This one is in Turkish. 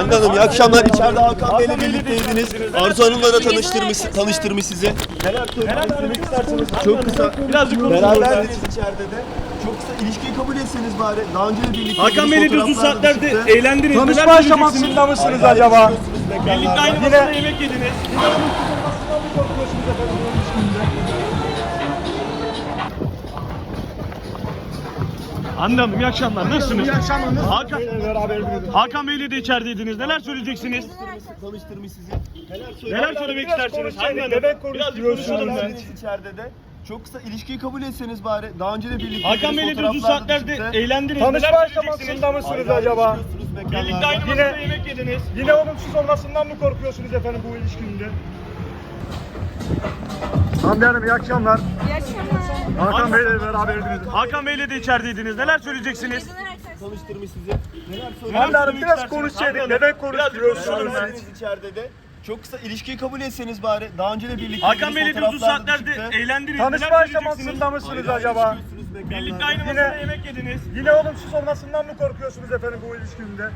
Hande Hanım iyi akşamlar. İçeride Hakan Bey'le birlikteydiniz. Arzu Hanım'la da tanıştırmış, tanıştırmış sizi. Neler söylemek istersiniz? Çok kısa. Birazcık konuşalım. Beraberdiniz içeride de. Çok kısa ilişkiyi kabul etseniz bari. Daha önce de birlikte Hakan Bey'le de uzun saatlerde eğlendiniz. Tanışma aşamasında mısınız acaba? Birlikte aynı masada yemek yediniz. Hande Hanım iyi akşamlar. Nasılsınız? İyi akşamlar. Hakan, Hakan Bey'le de içerideydiniz. Neler söyleyeceksiniz? Tanıştırmış sizi. Neler söylemek istersiniz? Birazcık konuşuyoruz konuşalım ben. İçeride de. Çok kısa ilişkiyi kabul etseniz bari. Daha önce de birlikte Hakan Bey'le de uzun saatlerde eğlendiniz. Tanışma Neler aşamasında söyleyeceksiniz? mısınız acaba? Birlikte aynı Yine- masada yemek yediniz. Yine olumsuz olmasından mı korkuyorsunuz efendim bu ilişkinin de? Hande Hanım iyi akşamlar. İyi akşamlar. Hakan Bey'le beraberdiniz. Hakan Bey'le de içerideydiniz. Neler söyleyeceksiniz? Tanıştırmış sizi. Neler Hande Hanım biraz konuşsaydık. Birazcık konuşuyorsunuz. içeride de. Çok kısa ilişkiyi kabul etseniz bari. Daha önce de birlikte Hakan Bey'le de uzun saatlerde eğlendiniz. Tanışma söyleyeceksiniz? aşamasında mısınız acaba? Birlikte aynı masada yemek yediniz. Yine olumsuz olmasından mı korkuyorsunuz efendim bu ilişkinin de?